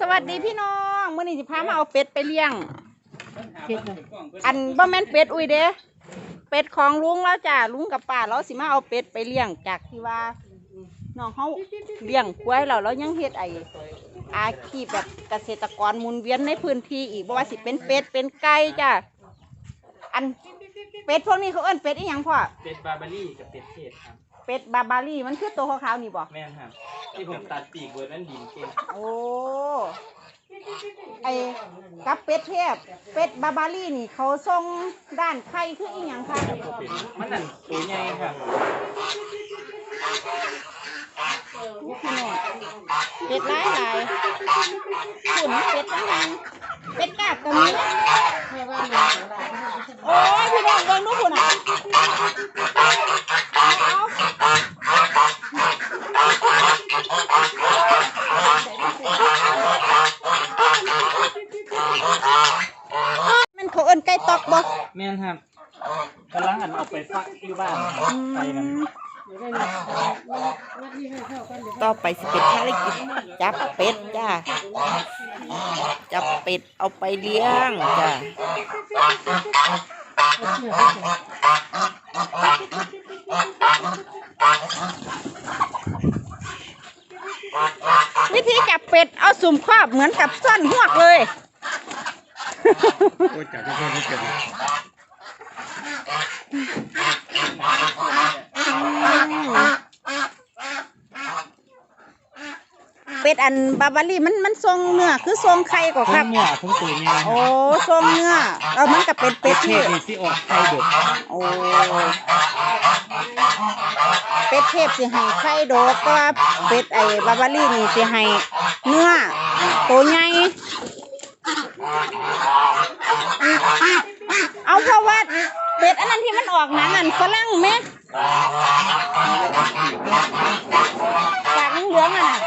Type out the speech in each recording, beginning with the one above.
สวัสดีพี่น้องมื้อนี้สิพามาเอาเป็ดไปเลี้ยง อันบ่แม่นเป็ดอุ้ยเด้เป็ดของลุงแล้วจ้าลุงกับป้าเราสิมาเอาเป็ดไปเลี้ยงจากที่ว่าน้องเฮาเลี้ยงกล้วยแล้วยังเฮ็ดไออาชีพแบบเกษตรกรหมุนเวียนในพื้นที่อีกบ่ว่าสิเป็นเป็ดเป็นไก่จ้าอันเป็ดพวกนี้เขาเอิ้นเป็ดอีหยังพ่อเป็ดบาร์บารี่กับเป็ดเทศครับ เป็ดบาบารี่มันคือตัวขาวๆนี่บ่แม่นครับที่ผมตัดปีกเบอร์นั้นดินเก่งโอ้ไอ้กับเป็ดเทพเป็ดบาบารี่นี่เขาส่งด้านไข่คืออีหยังคะครับผมเป็นมันนั่นตัวใหญ่ครับนี่พี่น้องเป็ดหลายหลายขุนเป็ดต่างๆเป็ดกาบก็มีโอ้ยพี่น้องเบิ่งดูคุณอะเอามันเขาเอิ้นไก่ตอกบ่ แม่น ครับกำลังอันเอาไปฟักอยู่บ้านไปนั่นต่อไปสิเป็นภารกิจจับเป็ดจ้าจับเป็ดเอาไปเลี้ยงจ้าวิธีจับเป็ดเอาสุ่มครอบเหมือนกับซ่อนหวกเลยโอ้จับไม่ค่อยเป็น เป็ดอันบาบารี่มันมันทรงเนื้อคือทรงไข่กว่าคครัรับบเนี่ยผมตัวใหญ่โอ้ทรงเนื้อเออมันกับเป็ดเป็ดเทที่ศนี่สิออกไข่ดกโอ้เป็ดเทพสิให้ไข่โดดก็เป็ดไอ้บาบารี่นี่สิให้เนื้อตัวใหญ่เอาเพราะว่าเป็ดอันนั้นที่มัน ออกหนังอันฝรั่งไหมปากเหลืองๆอะน่ะ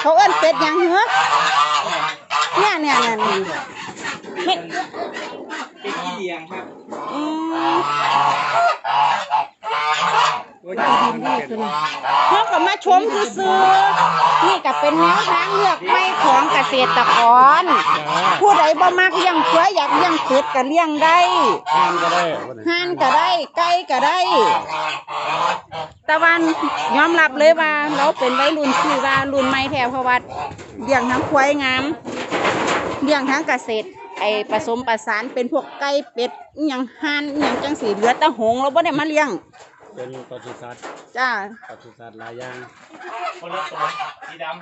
เขาเอิ้นเป็ดหยังเหรอเนี่ยเนี่ยเนี่ยเนี่ยเม็ดเป็ดขี้เลียงครับอืมโอ้จับมัน เป็นเขาก็มาชมซื้อๆนี่ก็เป็นแนวทางเลือกไม่ของเกษตรกร ผู้ใดบ่มักเลี้ยงควายอยากเลี้ยงเป็ดก็เลี้ยงได้ทานก็ได้ห่านก็ได้ไก่ก็ได้แต่วันยอมรับเลยว่า เราเป็นวัยรุ่นที่ว่ารุ่นใหม่แท้เพราะว่าเลี้ยงทั้งควายงามเลี้ยงทั้งเกษตรไอ้ผสมประสานเป็นพวกไก่เป็ดอหยังห่านอหยังจังสีเหลือแต่หงส์เราบ่ได้มาเลี้ยง เป็นปศุสัตว์จ้า ปศุสัตว์หลายอย่างคนละตัวสีดำ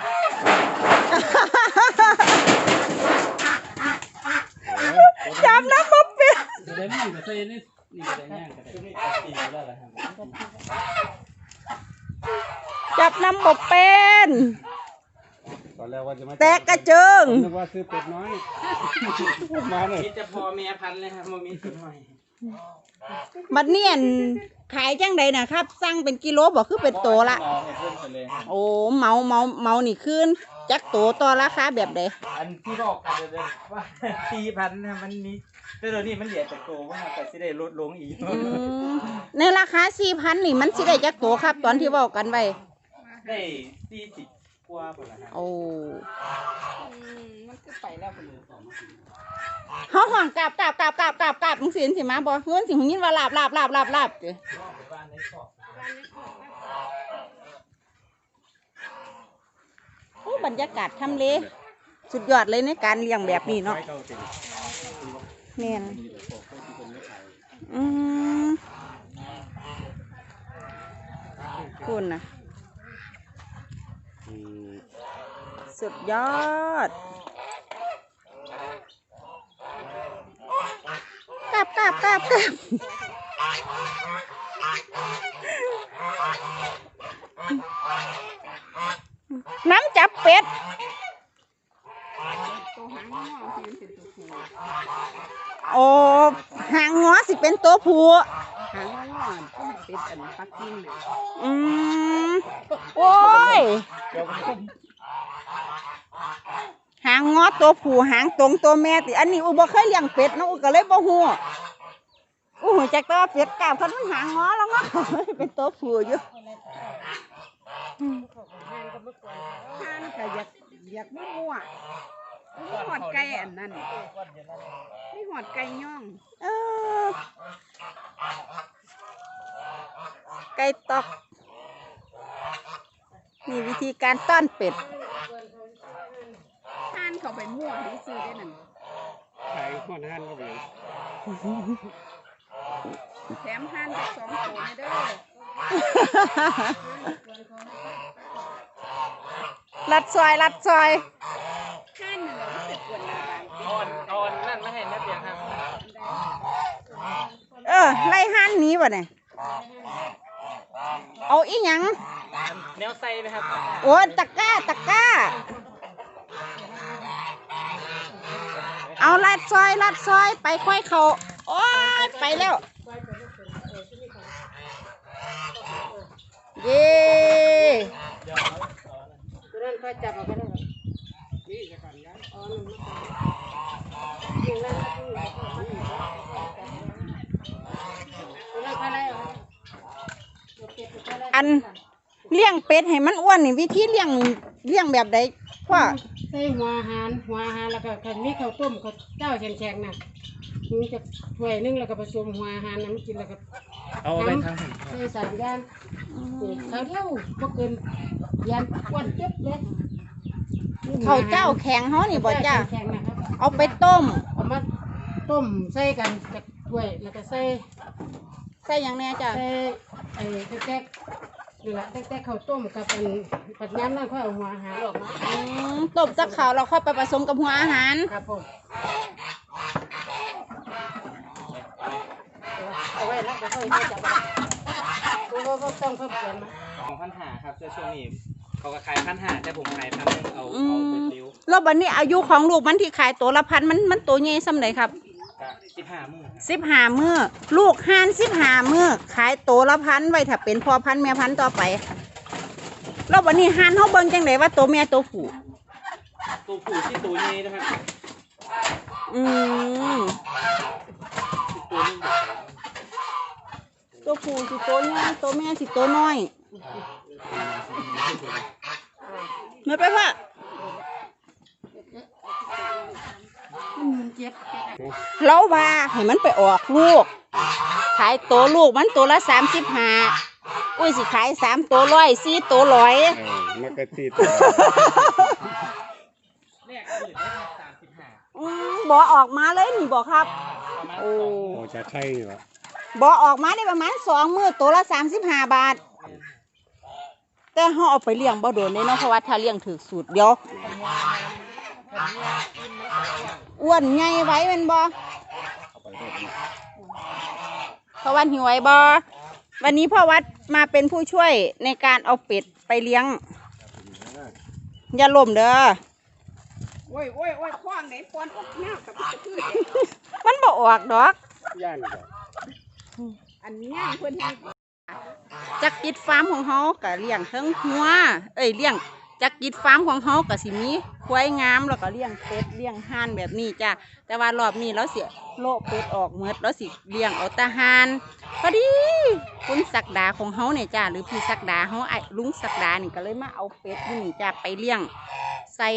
จับน้ำบ่เป็นจะได้ไม่อยู่กับเซนนี่นี่จะได้ง่ายก็ได้ตีก็ได้แล้วครับจับน้ำบ่เป็น ตอนแรกว่าจะมาแตกกระเจิง นึกว่าซื้อเป็ดน้อย มาเนี่ยมีแต่พอแม่พันธุ์เลยครับมันมีตัวหน่อย บัดเนียนขายจังใดนะครับ สั่งเป็นกิโลบ่คือเป็นโตละ เอาให้เพิ่มไปเลยครับโอ้เมาเมาเมานี่คืนจักโตต่อราคาแบบใดอันที่บอกกันเลยว่าสี่พันนะมันมีแต่เดี๋ยวนี้มันเหลือแต่โตว่าแต่สิได้ลดลงอีกอืมในราคา4,000นี่มันสิได้จักโตครับ ตอนที่เว้ากันไว้ได้สี่สิบกว่าคนละครับโอ้ เฮาห่วงกราบกราบกราบกราบกราบกราบจังซี่สิมาบ่เงินสิหงยินว่าลาบลาบลาบลาบลาบติโอ้บรรยากาศทำเลสุดยอดเลยในการเลี้ยงแบบนี้เนาะไว้เก่าเป็นแม่นอืมคุณนะอืมสุดยอด กลับกลับกลับกลับน้ำจับเป็ดโอ้หางงอสิเป็นตัวผู้หางว่าว่าต้องเป็ดอันปักกิ่งน่ะอืมโอ้ยหางงอตัวผู้หางตรงตัวแม่ติอันนี้อุบ่เคยเลี้ยงเป็ดเนาะอุก็เลยบ่ฮู้ อู้หูจักแตัวาเป็ดกล้าพันมันหางงอแล้วเนาะเป็นตัวผู้อยู่ทานก็อยากเรียกมั่วๆมีหอดไก่อันนั้นมีหอดไก่ย่อง เออ ไก่ตอก นี่วิธีการต้อนเป็ดท่านเขาไปมั่วที่ซื้อได้นั่นขายข้อนห้านก็เป็น แถมท่านไปสองตัวนี่เด้อลัดซอยลัดซอยท่านนี่เรารู้สึกกวนหนาบางเอาอันเอาอันนั่นมาให้แม่เพียงครับเออไล่ห้านหนี้บ่เนี่ยเอาอีหยังอันแนวใส่ไหมครับโอ้ตะกร้าตะกร้า เอาลัดซอยลัดซอยไปค่อยเขาโอ้ยไปแล้ว เย้ตัวนั้นก็จับเอาก็ได้นี่จะก่อนนะอ๋อหนึ่งยิงแล้วตัวนั้นก็ได้อันเลี้ยงเป็ดให้มันอ้วนนี่วิธีเลี้ยงเลี้ยงแบบใดพ่อใส่หัวอาหารหัวอาหารแล้วก็คันมีข้าวต้มข้าวเจ้าแข็งๆน่ะมันจะถ้วยหนึงแล้วก็ผสมหัวอาหารน้ำกินแล้วก็เอาไปทางผมใส่สามอย่า งนี่ข้าวเท่าบ่เกินยันอ้วนเจ็บเลยเขาวเจ้าแข็งเฮานี่บ่จ้าแข็งๆนะครับเอาไปต้ม เอามาต้มใส่กันจากถ้วยแล้วก็ใส่ใส่หยังแน่จ้าใส่ไอ้แต๊กๆนี่ล่ะแต๊กๆข้าวต้มกับอันปัดน้ำนั่นค่อยเอาหัวอาหารออกมาอืมต้มจากขาวเราค่อยไปผสมกับหัวอาหาร ครับผมเอาไว้แล้วก็ค่อยๆจับเอา ก็ก็ต้องเพิ่มเติมนะของพันหาครับแต่ช่วงนี้เขาก็ขายพันหาแต่ผมขายพันหนึ่งเอาอืเอาม เป็นริ้วแล้วบัดนี้อายุของลูกมันที่ขายตัวละพันมันมันตัวใหญ่ส่ำใดครับกะสิบห้ามือครับสิบห้ามือลูกห่านสิบห้ามือขายตัวละพันไว้ถ้าเป็นพ่อพันธุ์แม่พันธุ์ต่อไป แล้วบัดนี้ห่านเฮาเบิ่งจังไดว่าตัวแม่ตัวผู้ตัวผู้ที่ตัวนี้นะครับอืม ตัวนึง ตัวผู้สิตัวใหญ่ตัวแม่สิตัวน้อยไม่ไปพ่อมันเจ็บเราว่าให้มันไปออกลูก ขายตัวลูกมันตัวละสามสิบห้าอุ้ยสิขายสามตัวร้อยสี่ตัวร้อยเออมันก็ตีตัวแรกคือได้สามสิบห้าอืมบอออกมาเลยนี่บอกครับประมาณโอ้สองโอ้จะใช่นี่วะ บอออกมาได้ประมาณสองมือตัวละสามสิบห้าบาท แต่เขาเอาไปเลี้ยงบ่โดนเลยเนาะเพราะว่าถ้าเลี้ยงถือสูตรเดียวอ้วนใหญ่ไว้แมันบ่เอาไปได้ไหมเพราะวันหิวไว้บ่วันนี้พ่อวัดมาเป็นผู้ช่วยในการเอาเป็ดไปเลี้ยง อย่าล่มเด้อโอ้ยโอ้ยโอ้ยคว้างไหนฟอนออกหน้ากับกระพือมันบ่ออกดอกย่านก็ อันง่ายเพิ่นให้จักกิดฟาร์มของเฮาก็เลี้ยงเทั้งหัว เอ้ยเลี้ยงจักกิดฟาร์มของเฮาก็สิมีควายงามแล้วก็เลี้ยงเป็ดเลี้ยงห่านแบบนี้จ้ะแต่ว่ารอบนี้เราเสิโละเป็ดออกหมดเราสิเลี้ยงเอาแตาห่านพอดีคุณศักดาของเฮาเนี่ยจ้ะหรือพี่ศักดาเฮาไอ้ลุงศักดานี่ก็เลยมาเอาเป็ดนี่จ้ะไปเลี้ยง ใส่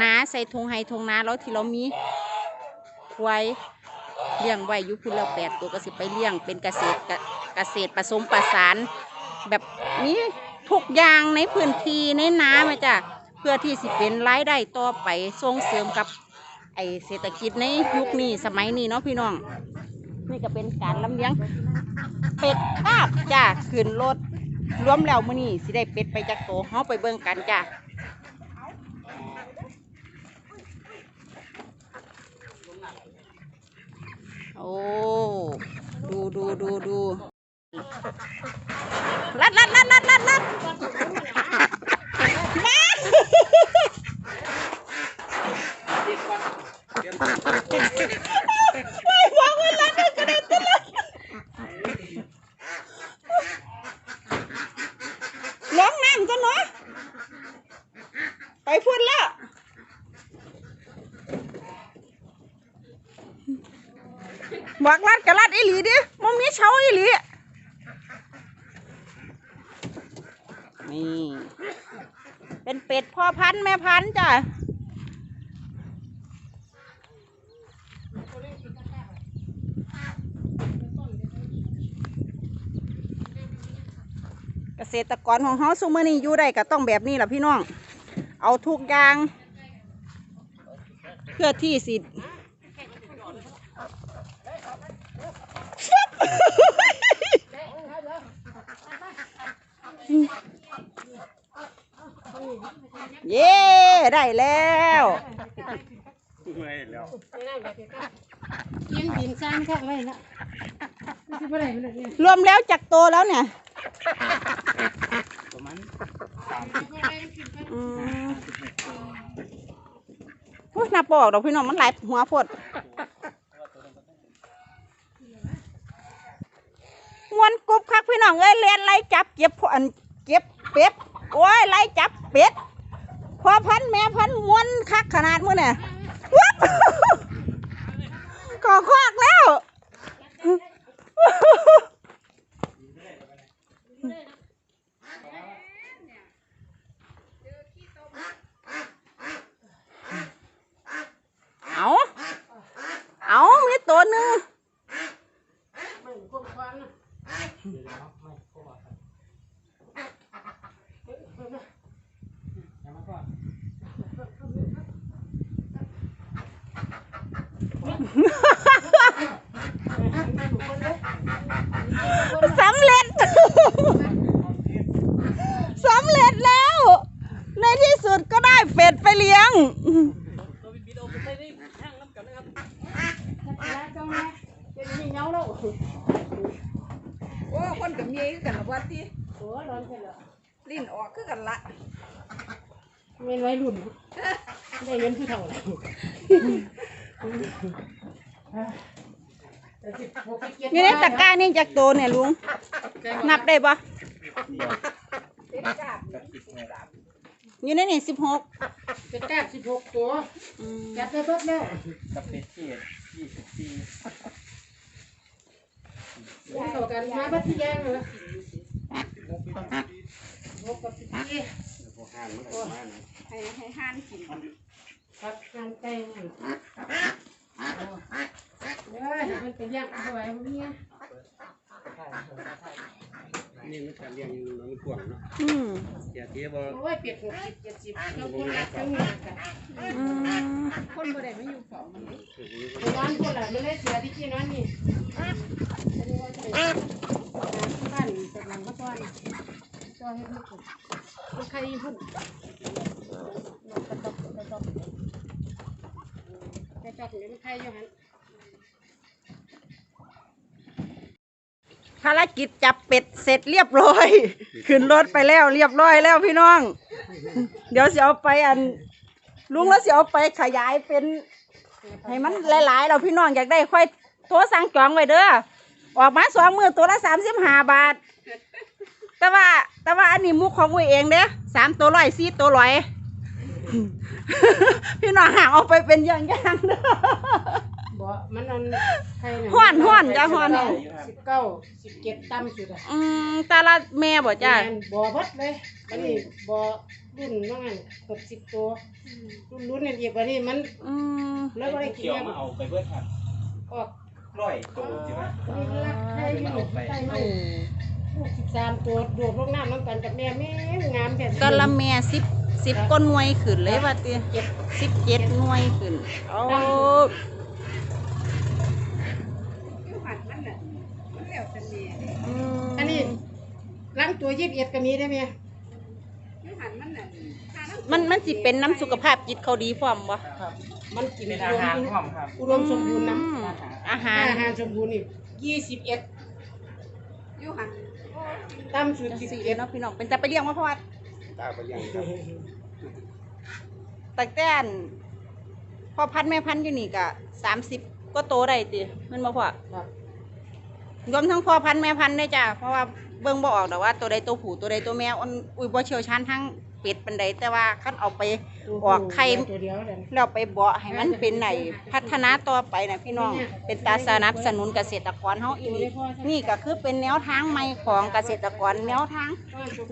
นาใส่ทงไฮทงนาแล้วที่เรามีควาย เลี้ยงไว้ยู่พุ่นละแปดตัวก็สิไปเลี้ยงเป็นเกษตรเกษตรผสมประสาน แบบนี้ทุกอย่างในพื้นที่ในน้ำอะจ้ะเพื่อที่สิเป็นรายได้ต่อไปส่งเสริมกับไอเศรษฐกิจในยุคนี้สมัยนี้เนาะพี่น้อง นี่ก็เป็นการลำเลี้ยงเป็ดคาบจ้ะขึ้นรถรวมแล้วมื้อนี้สิได้เป็ดไปจากโตเฮาไปเบิ่งกันจ้ะ โอ้ ดูดูดูดูลัดลัดลัดลัดลัดลัดแม่ บอกเวลาเด็กก็ได้ตลอดร้องน้ำกันเนาะไปพูดแล้วบอกรัดกับรัดอีหลีดิมันมีเช้าอีหลี นี่ เป็นเป็ดพ่อพันธุ์แม่พันธุ์จ้ะเกษตรกรของเฮาซุมื้อนี้อยู่ได้ก็ต้องแบบนี้ล่ะพี่น้อง เอาทุกอย่าง เพื่อที่สิ เย้ได้แล้วเมื่อยแล้วเลี้ยงดินสร้างข้างไว้ละไม่ใช่อะไรมันเนี่ยรวมแล้วจากโตแล้วเนี่ยประมาณอืมพูดนับบอกดอกพี่น้องมันหลายหัวโพดมวนกรุบคักพี่น้องเอ้ยเลียนไล่จับเก็บพอันเก็บเป็ดโอ้ยไล่จับเป็ดพ อพันธุ์แม่พันธุ์มวนคักขนาดมื้อเนี่ยวับก่อควักแล้วเอาเอามีตัวหนึ่ง ไม่พวกควันน่ะ สำเร็จ สำเร็จแล้ว ในที่สุดก็ได้เป็ดไปเลี้ยงแล้วก็แม่เป็นมีเงาแล้วโอ้คนกับเมียกันละวันที่โอ้ร้อนไปแล้วลิ้นออกคือกันละเป็นวัยรุ่น ได้เงินผู้เฒ่าแล้ว อยู่ในตะกร้านี่จากโตเนี่ยลุง นับได้ปะอยู่ในนี่สิบหกจะกล้าสิบหกตัวจัดได้เบิดแล้วกับเป็ดเจ็ดยี่สิบสี่เข้ากันมาบัดที่แยงเลยหกกับสิบสี่ให้ให้ห้านกิน ครับงานแต่งเด้อมันเป็นอย่างเอาไว้พวกนี้นี่มันการเลี้ยงอยู่มันกวางเนาะอืมอย่าเทียบว่าโอ้ยเป็ดหกสิบเจ็ดสิบเราคนรักทั้งงานกันอืมคนบ่ได้ไม่อยู่เฝ้ามันร้อนคนละไม่ได้เสียที่ที่นั่นนี่บ้านตะลังก็ต้อนต้อนให้ลูกมันใครพุ่นกระตอกกระตอก กระตอกนี่มันใครอยู่หันภารกิจจับเป็ดเสร็จเรียบร้อย ขึ้นรถไปแล้วเรียบร้อยแล้วพี่น้อง เดี๋ยวสิเอาไปอัน ลุงแล้วสิเอาไปขยายเป็น ให้มันหลายๆ เราพี่น้องอยากได้ค่อยโทรสั่งจองไว้เด้อออกมาสองมือตัวละสามสิบห้าบาท แต่ว่าแต่ว่าอันนี้มุกของอุ้ยเองเด้อสามตัวร้อยสี่ตัวร้อย พี่น้องห่างเอาไปเป็นอย่างอย่างๆเด้อ บ่มันอันใครน่ะฮ้อนฮ้อนจ้ะฮ้อน สิบเก้าสิบเจ็ดต่ำสุดอะอืมแต่ละแม่บ่จ้าแม่นบ่เบดเลยอันนี้บ่รุ่นว่างั้นหกสิบตัวรุ่นรุ่นเนี่ยเดียวกว่านี้มันอืมแล้วก็ได้กินเกี่ยวแล้วมาเอาไปเบิดครับออกร้อยตัวใช่ไหมนี่มันรักใครอยู่ใต้ไม้ลูกสิบสามตัวโดดลงน้ำน้ำกันกับแม่แม่งามแท้ก็ละแม่สิบ สิบก็หน่วยขึ้นเลยว่าติสิบเจ็ดหน่วยขึ้นโอ้อืมอันนี้ล้างตัวยีบเอ็ดก็มีได้ไหมมันมันสิเป็นน้ำสุขภาพจิตเขาดีพร้อมบ่ครับมันกินเป็นอุอาดมหารพร้อมครับ อุดมสมบูรณ์น้อืมอาหารำอาหารสมบูรณ์นี่ยี่สิบเอ็ดต่ำสุดจังสิบสี่เอ็ดเนาะพี่น้องเป็นจะไปเลี้ยงมาเพราะว่าตาไปยังครับ ตั้งแต่อันพ่อพันธุ์แม่พันธุ์อยู่นี่ก็สามสิบก็โตได้ติแมันบ่พ่อครับ รวมทั้งพ่อพันธุ์แม่พันธุ์ด้วยจ้ะเพราะว่าเบิ่งบ่ออกดอกว่าตัวใดตัวผู้ตัวใดตัวแมวอันอุ้ยบ่เชี่ยวชาญทั้งเป็ดปานใดแต่ว่าคันเอาไป ออกไข่ ตัวเดียวเลยเราไปเบาะให้มันเป็นไหนพัฒนาต่อไปนะพี่น้องเป็นตาสนับสนุนเกษตรกรเฮาอีกนี่ก็คือเป็นแนวทางใหม่ของเกษตรกรแนวทาง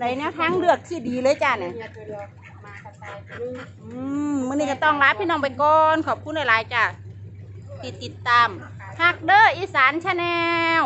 ในแนวทางเลือกที่ดีเลยจ้าเนี่ย ตัวเดียวมา อืมมื้อนี้ก็ต้องลาพี่น้องไปก่อน ขอบคุณหลายๆจ้ะติดติดตามฮักเดอร์อีสานชาแนล